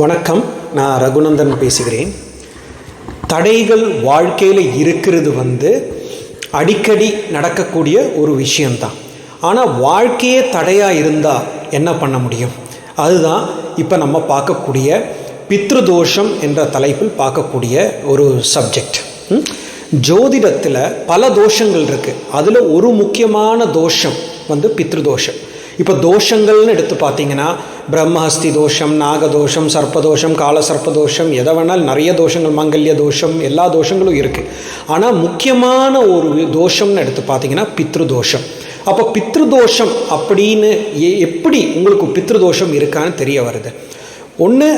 வணக்கம். நான் ரகுநந்தன் பேசுகிறேன். தடைகள் வாழ்க்கையில் இருக்கிறது வந்து அடிக்கடி நடக்கக்கூடிய ஒரு விஷயந்தான் ஆனால் வாழ்க்கையே தடையாக இருந்தால் என்ன பண்ண முடியும்? அதுதான் இப்போ நம்ம பார்க்கக்கூடிய பித்ருதோஷம் என்ற தலைப்பில் பார்க்கக்கூடிய ஒரு சப்ஜெக்ட் ஜோதிடத்தில் பல தோஷங்கள் இருக்குது அதில் ஒரு முக்கியமான தோஷம் வந்து பித்ருதோஷம். இப்போ தோஷங்கள்னு எடுத்து பார்த்தீங்கன்னா பிரம்மஹஸ்தி தோஷம் நாகதோஷம் சர்ப்பதோஷம் காலசர்ப்பதோஷம் எதை வேணாலும் நிறைய தோஷங்கள் மங்கல்ய தோஷம் எல்லா தோஷங்களும் இருக்குது ஆனால் முக்கியமான ஒரு தோஷம்னு எடுத்து பார்த்தீங்கன்னா பித்ருதோஷம். அப்போ பித்ருதோஷம் அப்படின்னு எப்படி உங்களுக்கு பித்ருதோஷம் இருக்கான்னு தெரிய வருது? ஒன்று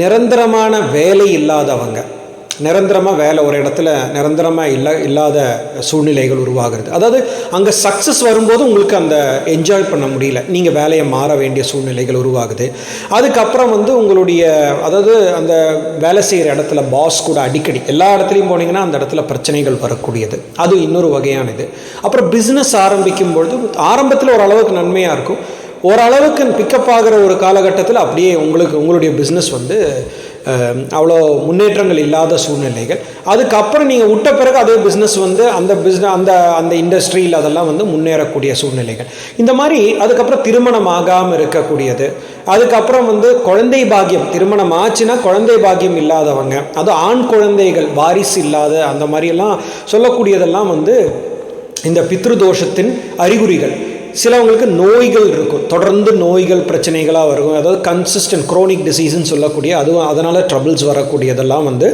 நிரந்தரமான வேலை இல்லாதவங்க. நிரந்தரமாக வேலை ஒரு இடத்துல நிரந்தரமாக இல்லை இல்லாத சூழ்நிலைகள் உருவாகிறது. அதாவது அங்கே சக்ஸஸ் வரும்போது உங்களுக்கு அந்த என்ஜாய் பண்ண முடியல. நீங்கள் வேலையை மாற வேண்டிய சூழ்நிலைகள் உருவாகுது. அதுக்கப்புறம் வந்து உங்களுடைய அதாவது அந்த வேலை செய்கிற இடத்துல பாஸ் கூட அடிக்கடி எல்லா இடத்துலையும் போனீங்கன்னா அந்த இடத்துல பிரச்சனைகள் வரக்கூடியது. அது இன்னொரு வகையானது. அப்புறம் பிஸ்னஸ் ஆரம்பிக்கும் பொழுது ஆரம்பத்தில் ஓரளவுக்கு நன்மையாக இருக்கும். ஓரளவுக்கு பிக்கப் ஆகிற ஒரு காலகட்டத்தில் அப்படியே உங்களுக்கு உங்களுடைய பிஸ்னஸ் வந்து அவ்வளோ முன்னேற்றங்கள் இல்லாத சூழ்நிலைகள். அதுக்கப்புறம் நீங்கள் விட்ட பிறகு அதே பிஸ்னஸ் வந்து அந்த பிஸ்னஸ் அந்த அந்த இண்டஸ்ட்ரியில் அதெல்லாம் வந்து முன்னேறக்கூடிய சூழ்நிலைகள். இந்த மாதிரி அதுக்கப்புறம் திருமணம் ஆகாமல் இருக்கக்கூடியது. அதுக்கப்புறம் வந்து குழந்தை பாக்கியம் திருமணம் ஆச்சுன்னா குழந்தை பாக்கியம் இல்லாதவங்க அது ஆண் குழந்தைகள் வாரிசு இல்லாத அந்த மாதிரியெல்லாம் சொல்லக்கூடியதெல்லாம் வந்து இந்த பித்ருதோஷத்தின் அறிகுறிகள். சிலவங்களுக்கு நோய்கள் இருக்கும். தொடர்ந்து நோய்கள் பிரச்சனைகளாக வரும். அதாவது கன்சிஸ்டன்ட் குரோனிக் டிசீஸ்ன்னு சொல்லக்கூடிய அதுவும் அதனால் ட்ரபிள்ஸ் வரக்கூடியதெல்லாம் வந்து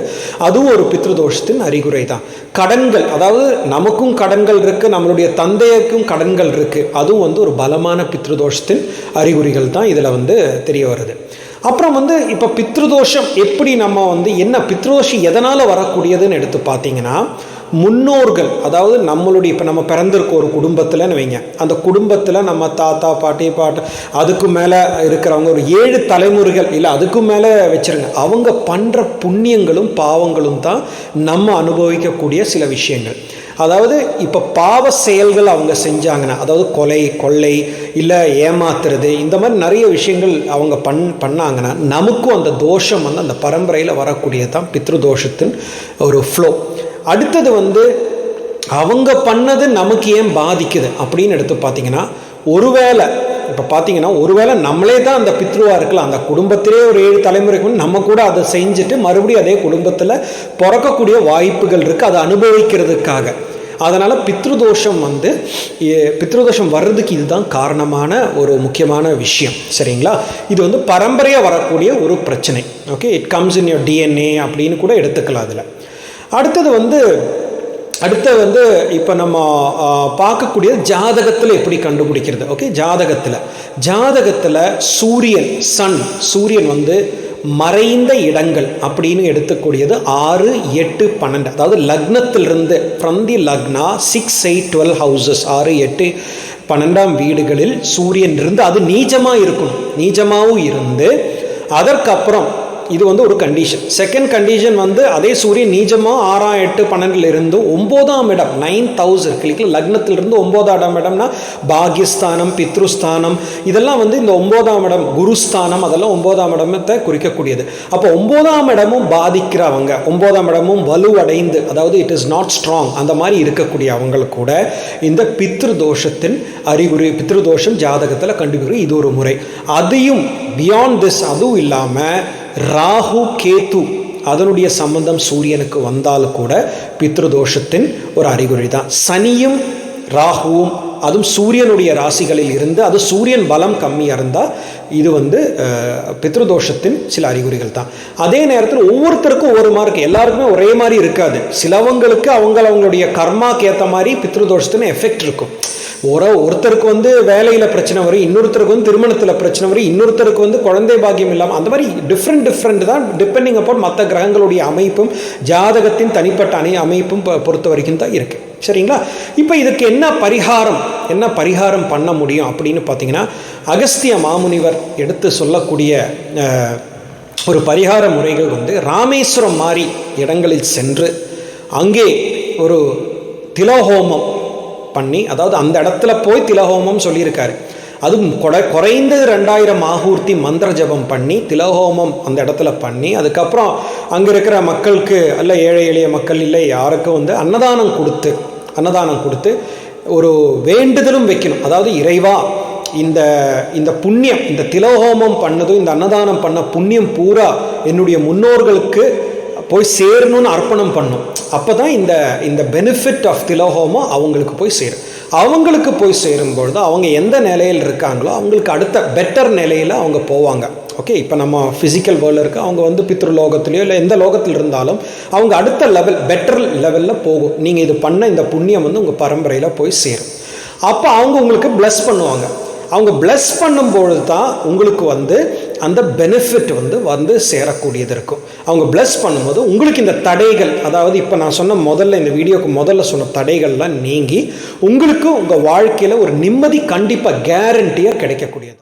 அதுவும் ஒரு பித்ருதோஷத்தின் அறிகுறி தான் கடன்கள் அதாவது நமக்கும் கடன்கள் இருக்குது நம்மளுடைய தந்தையருக்கும் கடன்கள் இருக்குது அதுவும் வந்து ஒரு பலமான பித்ருதோஷத்தின் அறிகுறிகள் தான் இதில் வந்து தெரிய வருது. அப்புறம் வந்து இப்போ பித்ருதோஷம் எப்படி நம்ம வந்து என்ன பித்ருதோஷம் எதனால் வரக்கூடியதுன்னு எடுத்து பார்த்தீங்கன்னா முன்னோர்கள் அதாவது நம்மளுடைய இப்போ நம்ம பிறந்திருக்க ஒரு குடும்பத்தில்னு வைங்க. அந்த குடும்பத்தில் நம்ம தாத்தா பாட்டி பாட்டு அதுக்கு மேலே இருக்கிறவங்க ஒரு ஏழு தலைமுறைகள் இல்லை அதுக்கு மேலே வச்சிருங்க. அவங்க பண்ணுற புண்ணியங்களும் பாவங்களும் தான் நம்ம அனுபவிக்கக்கூடிய சில விஷயங்கள். அதாவது இப்போ பாவ செயல்கள் அவங்க செஞ்சாங்கன்னா அதாவது கொலை கொள்ளை இல்லை ஏமாத்துறது இந்த மாதிரி நிறைய விஷயங்கள் அவங்க பண் பண்ணாங்கன்னா நமக்கும் அந்த தோஷம் வந்து அந்த பரம்பரையில் வரக்கூடியது தான் பித்ருதோஷத்தின் ஒரு ஃப்ளோ அடுத்தது வந்து அவங்க பண்ணது நமக்கு ஏன் பாதிக்குது அப்படின்னு எடுத்து பார்த்தீங்கன்னா ஒருவேளை இப்போ பார்த்தீங்கன்னா ஒருவேளை நம்மளே தான் அந்த பித்ருவாக இருக்கலாம். அந்த குடும்பத்திலே ஒரு ஏழு தலைமுறைக்கு நம்ம கூட அதை செஞ்சுட்டு மறுபடியும் அதே குடும்பத்தில் பிறக்கக்கூடிய வாய்ப்புகள் இருக்குது அதை அனுபவிக்கிறதுக்காக. அதனால் பித்ருதோஷம் வந்து பித்ருதோஷம் வர்றதுக்கு இதுதான் காரணமான ஒரு முக்கியமான விஷயம். சரிங்களா? இது வந்து பரம்பரையாக வரக்கூடிய ஒரு பிரச்சனை. Okay it comes in your DNA அப்படின்னு கூட எடுத்துக்கலாம் அதில். அடுத்தது வந்து அடுத்து வந்து இப்போ நம்ம பார்க்கக்கூடிய ஜாதகத்தில் எப்படி கண்டுபிடிக்கிறது? ஓகே ஜாதகத்தில். ஜாதகத்தில் சூரியன் சன் சூரியன் வந்து மறைந்த இடங்கள் அப்படின்னு எடுத்துக்கூடியது ஆறு எட்டு பன்னெண்டு. அதாவது லக்னத்திலிருந்து from the lagna six eight twelve houses ஆறு எட்டு பன்னெண்டாம் வீடுகளில் சூரியன் இருந்து அது நீச்சமாக இருக்கணும். நீச்சமாகவும் இருந்து அதற்கப்புறம் இது வந்து ஒரு கண்டிஷன் செகண்ட் கண்டிஷன் வந்து அதே சூரியன் நீஜமாக ஆறாம் எட்டு பன்னெண்டுலேருந்து ஒம்போதாம் இடம் நைன் தௌசண்ட் கிளிக்கில் லக்னத்திலிருந்து ஒம்போதாம் இடம்னா பாகியஸ்தானம் பித்ருஸ்தானம் இதெல்லாம் வந்து இந்த ஒம்போதாம் இடம் குருஸ்தானம் அதெல்லாம் ஒம்போதாம் இடத்தை குறிக்கக்கூடியது. அப்போ ஒம்போதாம் இடமும் பாதிக்கிறவங்க ஒம்போதாம் இடமும் வலுவடைந்து அதாவது இட் இஸ் நாட் ஸ்ட்ராங் அந்த மாதிரி இருக்கக்கூடிய அவங்களுக்கு கூட இந்த பித்ரு தோஷத்தின் அறிகுறி பித்ரு தோஷம் ஜாதகத்தில் கண்டுபிடிக்கிற இது ஒரு முறை. அதையும் பியாண்ட் திஸ் அதுவும் இல்லாமல் ராகு கேத்து அதனுடைய சம்பந்தம் சூரியனுக்கு வந்தாலும் கூட பித்ருதோஷத்தின் ஒரு அறிகுறி தான் சனியும் ராகுவும் அதுவும் சூரியனுடைய ராசிகளில் இருந்து அது சூரியன் பலம் கம்மியாக இருந்தால் இது வந்து பித்ருதோஷத்தின் சில அறிகுறிகள் தான் அதே நேரத்தில் ஒவ்வொருத்தருக்கும் ஒவ்வொரு மார்க் எல்லாருக்குமே ஒரே மாதிரி இருக்காது. சிலவங்களுக்கு அவங்க அவங்களுடைய கர்மாக்கு ஏற்ற மாதிரி பித்ருதோஷத்தின் எஃபெக்ட் இருக்கும். ஒரு ஒருத்தருக்கு வந்து வேலையில் பிரச்சனை வரும் இன்னொருத்தருக்கு வந்து திருமணத்தில் பிரச்சனை வரும் இன்னொருத்தருக்கு வந்து குழந்தை பாக்கியம் இல்லாமல் அந்த மாதிரி டிஃப்ரெண்ட் டிஃப்ரெண்ட் தான் டிபெண்டிங் அப்பான் மற்ற கிரகங்களுடைய அமைப்பும் ஜாதகத்தின் தனிப்பட்ட அணை அமைப்பும் பொறுத்த வரைக்கும் தான் இருக்குது சரிங்களா? இப்போ இதுக்கு என்ன பரிகாரம் என்ன பரிகாரம் பண்ண முடியும் அப்படின்னு பார்த்தீங்கன்னா அகஸ்திய மாமுனிவர் எடுத்து சொல்லக்கூடிய ஒரு பரிகார முறைகள் வந்து ராமேஸ்வரம் மாதிரி இடங்களில் சென்று அங்கே ஒரு திலோஹோமம் பண்ணி அதாவது அந்த இடத்துல போய் திலஹோமம் சொல்லியிருக்காரு. அதுவும் கொடை குறைந்தது ரெண்டாயிரம் ஆகூர்த்தி மந்திர ஜபம் பண்ணி திலஹோமம் அந்த இடத்துல பண்ணி அதுக்கப்புறம் அங்கே இருக்கிற மக்களுக்கு அல்ல ஏழை எளிய மக்கள் இல்லை யாருக்கும் வந்து அன்னதானம் கொடுத்து அன்னதானம் கொடுத்து ஒரு வேண்டுதலும் வைக்கணும். அதாவது இறைவா இந்த இந்த புண்ணியம் இந்த திலோகோமம் பண்ணதும் இந்த அன்னதானம் பண்ண புண்ணியம் பூரா என்னுடைய முன்னோர்களுக்கு போய் சேரணும்னு அர்ப்பணம் பண்ணும். அப்போ தான் இந்த இந்த பெனிஃபிட் ஆஃப் திலோகோமோ அவங்களுக்கு போய் சேரும். அவங்களுக்கு போய் சேரும்பொழுது அவங்க எந்த நிலையில் இருக்காங்களோ அவங்களுக்கு அடுத்த பெட்டர் நிலையில் அவங்க போவாங்க. ஓகே இப்போ நம்ம ஃபிசிக்கல் வேர்ல்டு இருக்க. அவங்க வந்து பித்ருலோகத்துலேயோ இல்லை எந்த லோகத்தில் இருந்தாலும் அவங்க அடுத்த லெவல் பெட்டர் லெவலில் போகும். நீங்கள் இது பண்ண இந்த புண்ணியம் வந்து உங்கள் பரம்பரையில் போய் சேரும். அப்போ அவங்க உங்களுக்கு ப்ளஸ் பண்ணுவாங்க. அவங்க ப்ளஸ் பண்ணும்பொழுது தான் உங்களுக்கு வந்து அந்த பெனிஃபிட் வந்து வந்து சேரக்கூடியது இருக்கும் அவங்க ப்ளஸ் பண்ணும்போது உங்களுக்கு இந்த தடைகள் அதாவது இப்போ நான் சொன்ன முதல்ல இந்த வீடியோக்கு முதல்ல சொன்ன தடைகள்லாம் நீங்கி உங்களுக்கு உங்கள் வாழ்க்கையில் ஒரு நிம்மதி கண்டிப்பாக கேரண்டியாக கிடைக்கக்கூடியது.